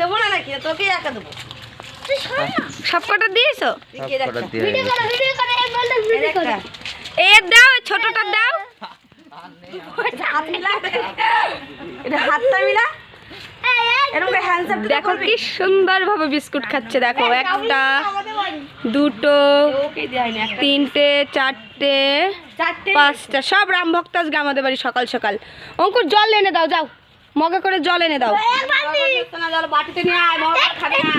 দেবো না নাকি? তোকে একা দেবো। সব কটা দিয়েছ। এ দাও ছোটটা দাও। হাত মিলা। এটা হাতটা মিলা। এই এই এরকম করে হ্যান্ডসাপ দেখো কি সুন্দর ভাবে বিস্কুট খাচ্ছে দেখো একটা দুটো তিনটে চারটে চারটে। পাঁচটা সব রাম ভক্ত আজকে আমাদের বাড়ি সকাল সকাল। অঙ্কুর জল এনে দাও যাও। মগে করে জল এনে দাও। বাটিতে নিয়ে আয় খাবে না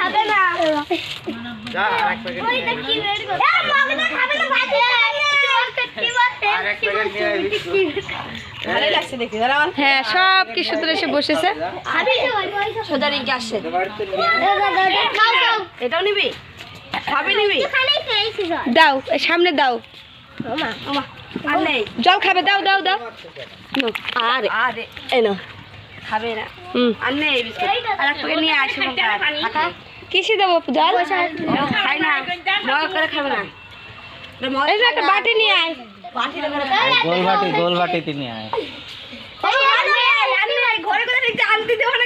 খাবে না হ্যাঁ সব কি সুন্দর এসে বসেছে। সোজা রিঙ্কি আসছে এটাও নিবি? খাবি দাও সামনে দাও। ওমা ওমা। জল খাবে দাও দাও দাও। আর আরে। এই নাও খাবে না। হুম। আর নেই আর এক প্যাকেট নিয়ে আসে কিসে দেবো জল? খাই না। মজা করে খাবে না। একটা বাটি নিয়ে আয়। বাটি গোল বাটি গোল বাটিতে নিয়ে আয়। ঘরে করে দেখতে আনতে দেবো নাকি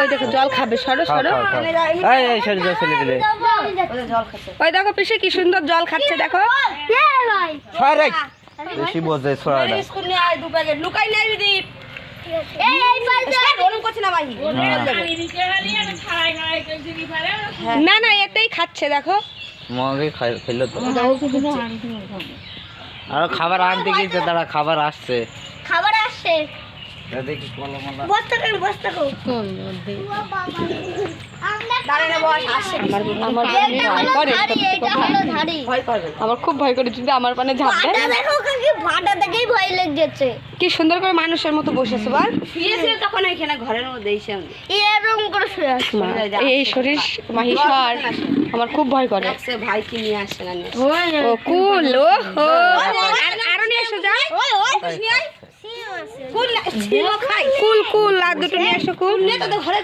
ওই দেখো জল খাবে সরো সরো। ওই দেখো পিসে কি সুন্দর জল খাচ্ছে দেখো। বেশি বোঝে ছড়াটা লুকাই নাই দীপ। না না না এতেই খাচ্ছে দেখো। মগে খাই ফেলল তো। আর খাবার আনতে গিয়েছে তারা খাবার আসছে। খাবার আসছে। দেখি কলমলা বস্তা কেন বস্তা আমার খুব ভয় করে যদি আমার পানে ঝাঁপ দেয় কি কি সুন্দর করে মানুষের মতো বসেছে বল শুয়েছিল তখন এখানে ঘরের মধ্যে এরকম করে শুয়ে এই শরীর মাহিসার আমার খুব ভয় করে দেখছে ভাইকে নিয়ে না ও কুল ও আরও নিয়ে এসো যা কুল কুল কুল আর দুটো নিয়ে কুল তোদের ঘরে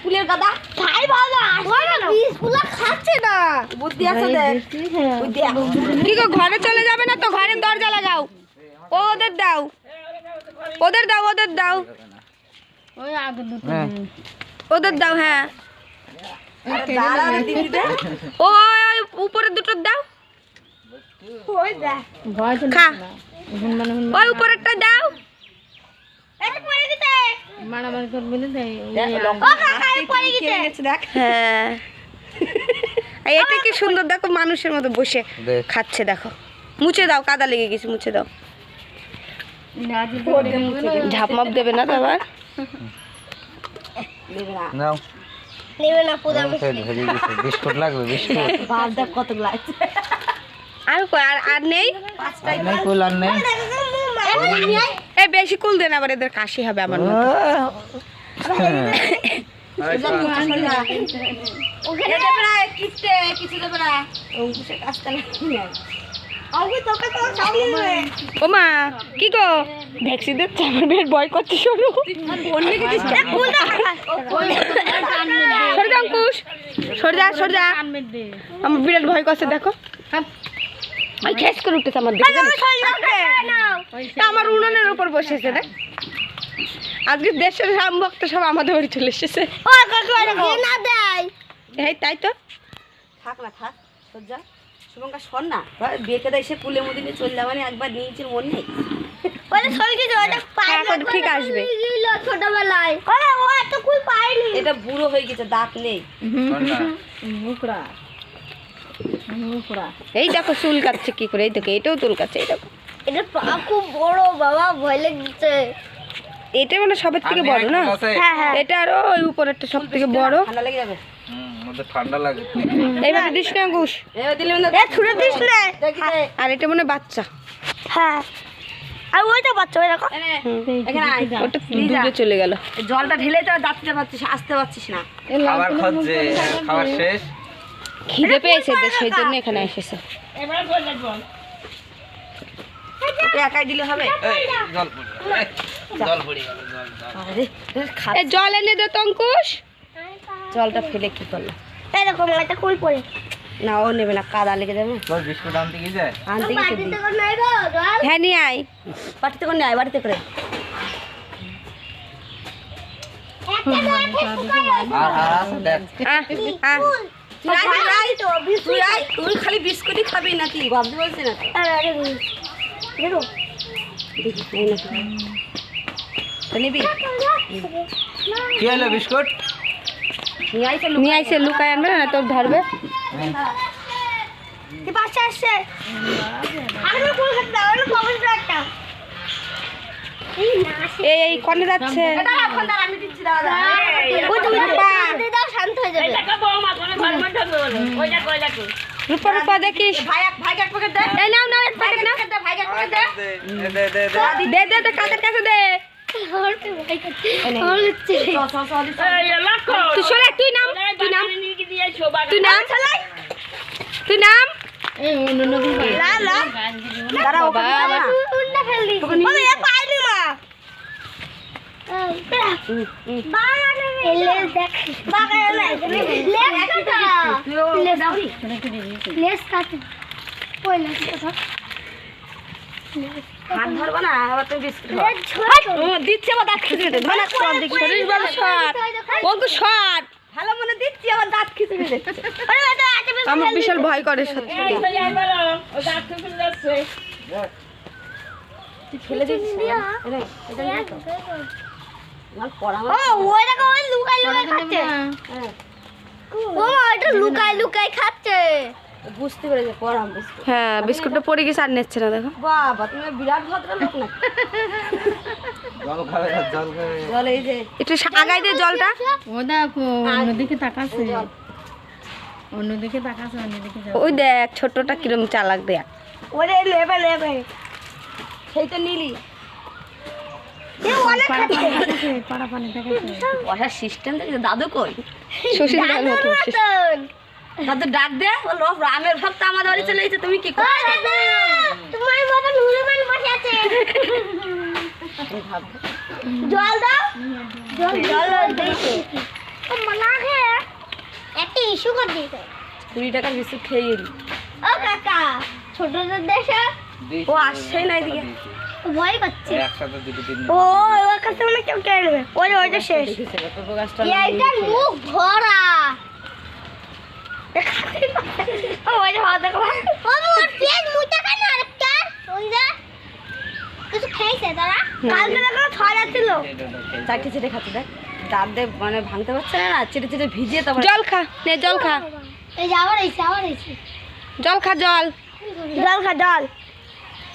খাচ্ছে গো ঘরে চলে যাবে না তো ঘরের দরজা লাগাও ওদের দাও ওদের দাও ওদের দাও হ্যাঁ ওদের দাও হ্যাঁ ওই, দুটো দাও ওই উপরেরটা দাও এটা কি কি দেখ হ্যাঁ এটা কি সুন্দর দেখো মানুষের মতো বসে খাচ্ছে দেখো মুছে দাও কাদা লেগে গেছে মুছে দাও ঝাপ মাপ দেবে না আবার নাও নেবে না পুরো ধরে গেছে বিস্কুট লাগবে বিস্কুট কত লাগছে আর আর আর নেই আর নেই বেশি কুল দেন আবার এদের কাশি হবে আমার মতো। ওকে দেবে না কিস্তে কিছু দেবে না অঙ্কুশের কাজটা না অঙ্কুশ তোকে তো সামনে দেবে ও মা কি গো? ভ্যাকসিন দিচ্ছে আমার বেশ ভয় করছে শোনো। অন্য কিছু সরে যা অঙ্কুশ। সরে যা সরে যা। আমার বিরাট ভয় করছে দেখো। ওই খেস করে উঠেছে আমার দিকে আমার উনুনের উপর বসেছে দেখ। আজকে দেশের রাম ভক্ত সব আমাদের বাড়ি চলে এসেছে। ও কাকু এটা কি না দেয়। এই তাই তো। থাক না থাক সজ্জা শুভঙ্কা শোন না বেঁকে দেয় সে কুলের মধ্যে নিয়ে চললে মানে একবার নিয়েছে মন নেই। হ্যাঁ, এখন ঠিক আসবে। ছোটবেলায়? ওরে ও এত কুল পায়নি। এটা বুড়ো হয়ে গেছে দাঁত নেই। এই দেখো চুল কাটছে কি করে এই দেখো এটাও চুল কাটছে এই দেখো। এটা পা খুব বড় বাবা ভয় লেগেছে। এটা মানে সবের থেকে বড় না? হ্যাঁ হ্যাঁ। এটা আরও ওই উপরেরটা সব থেকে বড়। ঠান্ডা লেগে যাবে। ঠান্ডা লাগে। এইভাবে দিস না ঘুষ এবার দিলে না এ ছুড়ে দিস না। আর এটা মনে হয় বাচ্চা। হ্যাঁ। আর ওইটা বাচ্চা ওই দেখো। ওটা দূরে চলে গেল। জলটা ঢেলে তো পারছিস আসতে পারছিস না। খাবার খাচ্ছে খাবার শেষ। খিদে পেয়েছে তো সেই জন্য এখানে এসেছে। একাই দিলে হবে? জল এনে দে তঙ্কুশ জলটা ফেলে কি করল? এরকম একটা কই পড়ে। না ও নেবে না কাদা লেগে যাবে। বিস্কুট আনতে গিয়েছে আনতে হ্যাঁ আয়। বাড়িতে করে নিয়ে আয় হ্যাঁ, বাড়িতে করে। দেখ। আ আ তুই আয় তুই খালি বিস্কুটই খাবি নাকি বাবু বলছে না নিবি কি হলো বিস্কুট নিয়ে আইসে লুকায় আনবে না তোর ধরবে এই কনে যাচ্ছে দাদা শান্ত হয়ে যাবে। এটাকে বৌমা তুমি গরমেন্ট হবে বলে। ওইটা কয়লা কি রূপা রূপা দেখিস ভাই এক ভাই এক প্যাকেট দে। এই নাও নাও এক প্যাকেট না দে ভাই এক প্যাকেট দে। দে দে দে দে দে। দে কাদের কাছে দে। তুই নাম তুই নাম। তুই নাম। আচ্ছা, তুই নাম। লা লা। দাঁড়া ওখানে ফেললি। হাত ধরবো না আবার তুমি বিস্কুট দিচ্ছে আবার দাঁত খিচে ধর শরীর বল সর অঙ্কুশ সর ভালো মনে দিচ্ছি আবার দাঁত খিচুড়ি আমার বিশাল ভয় করে সত্যি তুই ফেলে দিচ্ছিস বুঝতে পেরেছে পড়াম বিস্কুট হ্যাঁ বিস্কুটটা পড়ে গেছে আর নিচ্ছে না দেখো। বাবা তুমি বিরাট ভদ্র না। জল খাবে না জল খাবে। জল এই যে একটু আগাই দে জলটা। অন্যদিকে তাকাচ্ছে। জল। ওই দেখ ছোটটা কিরম চালাক দেখ। ওরে লেবে লেবে। সেইটা নিলি। দাদু কই? সুশীল দার মতো বসে। দাদু ডাক দে বলল ভক্ত আমাদের বাড়ি চলে এসেছে তুমি কি ও করছ দাদা তোমার মতন হনুমান বসে আছে। জল দাও। জল জল দিয়েছে। ও একটা ইস্যু করে দিয়েছে। কুড়ি টাকার বিস্কুট খেয়ে গেলি ও কাকা ছোটদের দেশে? ও আসছেই না এদিকে। ভয় করছে একসাথে দুটো তিন ও ওর কাছে মানে কেউ কেড়ে নেবে। ওই ওইটা শেষ। এইটার মুখ ভরা। ও ওইটা ভালো দেখো। ও মোর পেট মুটা কেন? আরেকটা ওই যা। কিছু খেয়েছে তারা? কালকে দেখো ছড়া ছিল চারটে চেটে খাচ্ছে দেখ। দাঁত দিয়ে মানে ভাঙতে পারছে না চেটে চেটে ভিজিয়ে তারপর জল খা নে জল খা। এই যে আবার এসে আবার এসে জল খা জল। জল খা জল।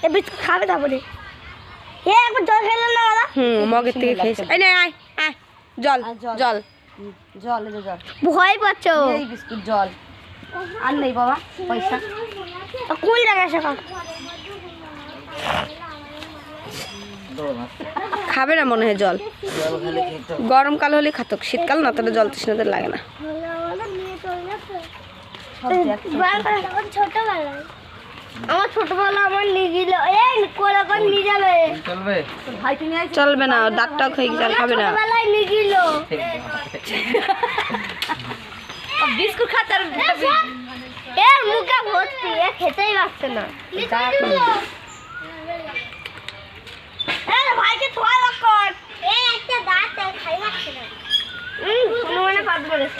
এ বিস্কুট খাবে তারপরে। এ একবার জল খেলাম না দাদা হুম মগের থেকে খেয়েছে। এই নে আয় আয় জল জল। জল। এই জল। ভয় পাচ্ছ? এই বিস্কুট জল। আর নেই বাবা পয়সা। কুল জায়গা শেখা খাবে না মনে হয় জল। গরমকাল হলে খাতক শীতকাল না তাহলে জল তৃষ্ণাদের লাগে না। ছোটবেলায়। আমার ছোটবেলা আমার নিয়ে গেল। এই কোলা কোন নিয়ে যাবে চলবে? ভাই তুমি চলবে না দাঁতটাও খেয়ে আর খাবে না। ছোটবেলায় নিয়ে গেল। বিস্কুট আর এর মুখে ভর্তি এ খেতেই পারছে না। ভাইকে থোয়া লক্ষণ এ একটা দাঁত খাই পাচ্ছে না। হুম হনুমানে পাত বলেছে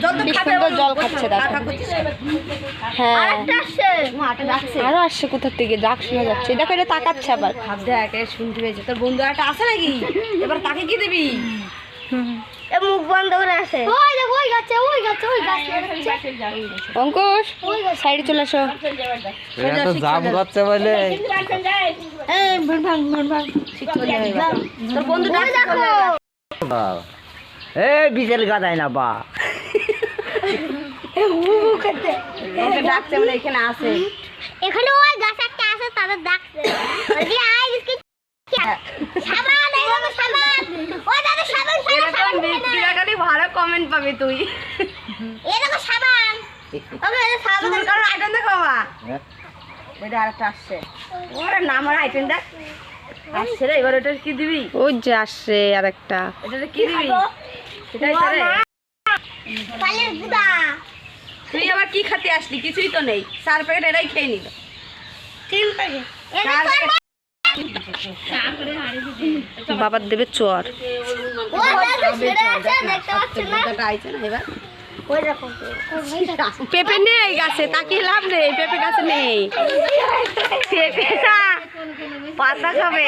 জল খাচ্ছে হ্যাঁ। আসছে। কোথার থেকে? ডাক শোনা যাচ্ছে। এটা তাকাচ্ছে আবার। শুনতে একটা আছে নাকি? মুখ করে আছে। অঙ্কুশ সাইডে চলে বলে। এই বিজেল গাদাই না বা ডাকছে মানে এখানে আসে এখানে ওই গাছ একটা আছে তাদের ডাকছে। বলছি আয় বিস্কিট সাবান এই দেখো সাবান। ওই দাদা সাবান সাবান এরকম সাবান ব্যক্তিগত ভালো কমেন্ট পাবি তুই। এই দেখো সাবান। ওকে এই সাবান তোর কারণ আইটেম দেখো বাবা। ওইটা আরেকটা আসছে। ওরে নাম আর আইটেম দেখ। আসছে রে এবার ওটা কি দিবি? ওই যে আসছে আর একটা এটা কি দিবি সেটাই তুই আবার কি খেতে আসলি? কিছুই তো নেই। চার প্যাকেট এরাই খেয়ে নিল। বাবার দেবে চর। পেঁপে নেই গাছে তাকিয়ে লাভ নেই পেঁপে গাছে নেই। পেঁপে পাতা খাবে।